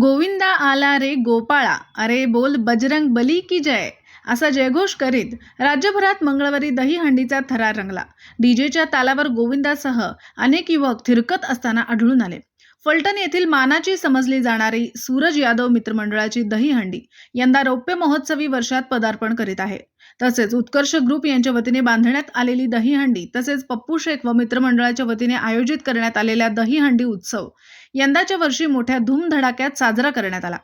गोविंदा आला रे गोपाळा. अरे बोल बजरंग बली की जय? असा जयघोष करीत राज्यभरात मंगळवारी दहीहंडीचा थरार रंगला. डीजेच्या तालावर गोविंदासह अनेक युवक थिरकत असताना आढळून आले. फलटण येथील मानाची समजली जाणारी सूरज यादव मित्रमंडळाची दहीहंडी यंदा रौप्य महोत्सवी वर्षात पदार्पण करीत आहे. तसेच उत्कर्ष ग्रुप यांच्या वतीने बांधण्यात आलेली दहीहंडी तसेच पप्पू शेख व मित्रमंडळाच्या वतीने आयोजित करण्यात आलेल्या दहीहंडी उत्सव यंदाच्या वर्षी मोठ्या धूमधडाक्यात साजरा करण्यात आला.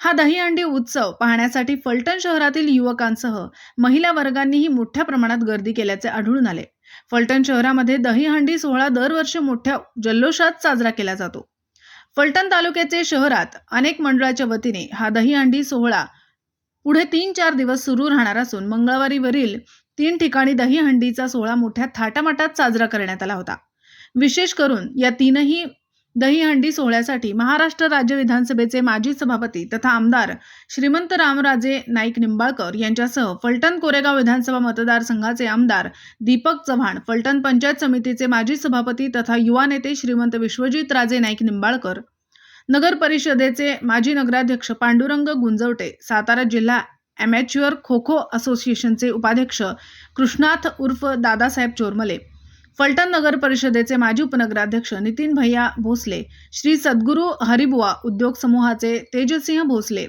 हा दहीहंडी उत्सव पाहण्यासाठी फलटण शहरातील युवकांसह महिला वर्गांनीही मोठ्या प्रमाणात गर्दी केल्याचे आढळून आले. फलटण शहरामध्ये दहीहंडी सोहळा दरवर्षी मोठ्या जल्लोषात साजरा केला जातो. फलटण तालुक्याचे शहरात अनेक मंडळाच्या वतीने हा दहीहंडी सोहळा पुढे तीन चार दिवस सुरू राहणार असून मंगळवारीवरील तीन ठिकाणी दहीहंडीचा सोहळा मोठ्या थाटामाटात साजरा करण्यात आला होता. विशेष करून या तीनही दहीहंडी सोहळ्यासाठी महाराष्ट्र राज्य विधानसभेचे माजी सभापती तथा आमदार श्रीमंत रामराजे नाईक निंबाळकर यांच्यासह फलटण कोरेगाव विधानसभा मतदारसंघाचे आमदार दीपक चव्हाण फलटण पंचायत समितीचे माजी सभापती तथा युवा नेते श्रीमंत विश्वजित राजे नाईक निंबाळकर नगर परिषदेचे माजी नगराध्यक्ष पांडुरंग गुंजवटे सातारा जिल्हा ॲमॅच्युअर खो खो असोसिएशनचे उपाध्यक्ष कृष्णाथ उर्फ दादासाहेब चोरमले फलटण नगर परिषदेचे माजी उपनगराध्यक्ष नितीन भैया भोसले श्री सद्गुरू हरिबुवा उद्योग समूहाचे तेजसिंह भोसले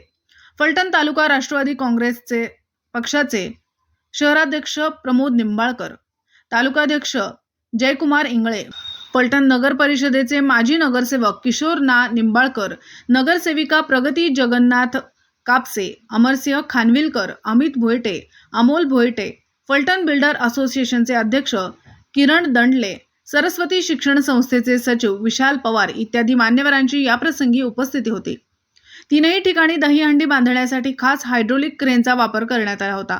फलटण तालुका राष्ट्रवादी काँग्रेसचे पक्षाचे शहराध्यक्ष प्रमोद निंबाळकर तालुकाध्यक्ष जयकुमार इंगळे. पलटण नगर परिषदेचे माजी नगरसेवक किशोर ना निंबाळकर नगरसेविका प्रगती जगन्नाथ कापसे अमरसिंह खानविलकर अमित भोयटे अमोल भोयटे फलटण बिल्डर असोसिएशनचे अध्यक्ष किरण दंडले सरस्वती शिक्षण संस्थेचे सचिव विशाल पवार इत्यादी मान्यवरांची याप्रसंगी उपस्थिती होती. तीनही ठिकाणी दहीहंडी बांधण्यासाठी खास हायड्रोलिक क्रेनचा वापर करण्यात आला होता.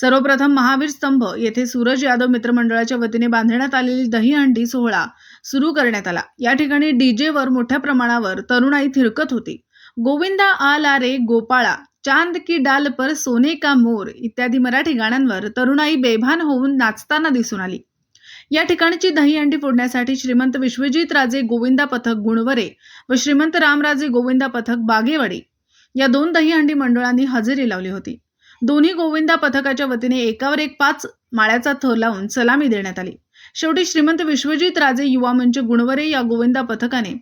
सर्वप्रथम महावीर स्तंभ येथे सूरज यादव मित्रमंडळाच्या वतीने बांधण्यात आलेली दहीहंडी सोहळा सुरू करण्यात आला. या ठिकाणी डीजेवर मोठ्या प्रमाणावर तरुणाई थिरकत होती. गोविंदा आला रे गोपाळा चांद की डाल पर सोने का मोर इत्यादी मराठी गाण्यांवर तरुणाई बेभान होऊन नाचताना दिसून आली. या ठिकाणची दहीहंडी फोडण्यासाठी श्रीमंत विश्वजित राजे गोविंदा पथक गुणवरे व श्रीमंत रामराजे गोविंदा पथक बागेवाडी या दोन दहीहंडी मंडळांनी हजेरी लावली होती. दोन्ही गोविंदा पथकाच्या वतीने एकावर एक पाच माळ्याचा थर लावून सलामी देण्यात आली. शेवटी श्रीमंत विश्वजित राजे युवा मंच गुणवरे या गोविंदा पथकाने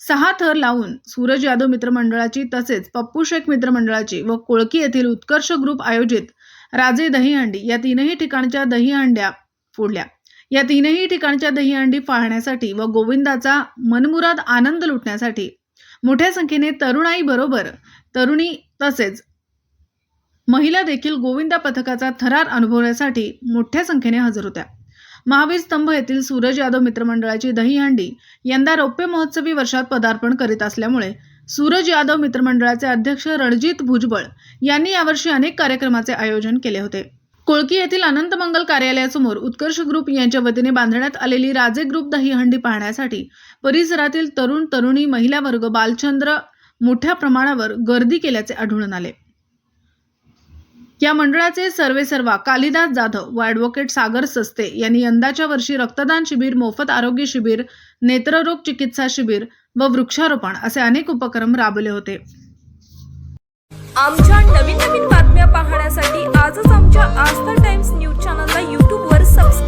सहा थर लावून सूरज यादव मित्रमंडळाची तसेच पप्पू शेख मित्रमंडळाची व कोळकी येथील उत्कर्ष ग्रुप आयोजित राजे दहीहंडी या तीनही ठिकाणच्या दहीहंड्या फोडल्या. या तीनही ठिकाणच्या दहीहंडी पाहण्यासाठी व गोविंदाचा मनमुराद आनंद लुटण्यासाठी मोठ्या संख्येने तरुणाई बरोबर तरुणी तसेच महिला देखील गोविंदा पथकाचा थरार अनुभवण्यासाठी मोठ्या संख्येने हजर होत्या. महावीर स्तंभ येथील सूरज यादव मित्रमंडळाची दहीहंडी यंदा रौप्य महोत्सवी वर्षात पदार्पण करीत असल्यामुळे सूरज यादव मित्रमंडळाचे अध्यक्ष रणजित भुजबळ यांनी यावर्षी अनेक कार्यक्रमाचे आयोजन केले होते. कोळकी येथील अनंत मंगल कार्यालयासमोर उत्कर्ष ग्रुप यांच्या वतीने बांधण्यात आलेली राजे ग्रुप दहीहंडी पाहण्यासाठी परिसरातील तरुण तरुणी महिला वर्ग बालचंद्र मोठ्या प्रमाणावर गर्दी केल्याचे आढळून आले. या मंडळाचे सर्वेसर्वा कालिदास जाधव व ॲडव्होकेट सागर सस्ते यांनी यंदाच्या वर्षी रक्तदान शिबिर मोफत आरोग्य शिबिर नेत्ररोग चिकित्सा शिबिर व वृक्षारोपण असे अनेक उपक्रम राबवले होते. आमच्या नवीन नवीन बातम्या पाहण्यासाठी आजच आमच्या आस्था टाइम्स न्यूज चॅनलला यूट्यूबवर सबस्क्राईब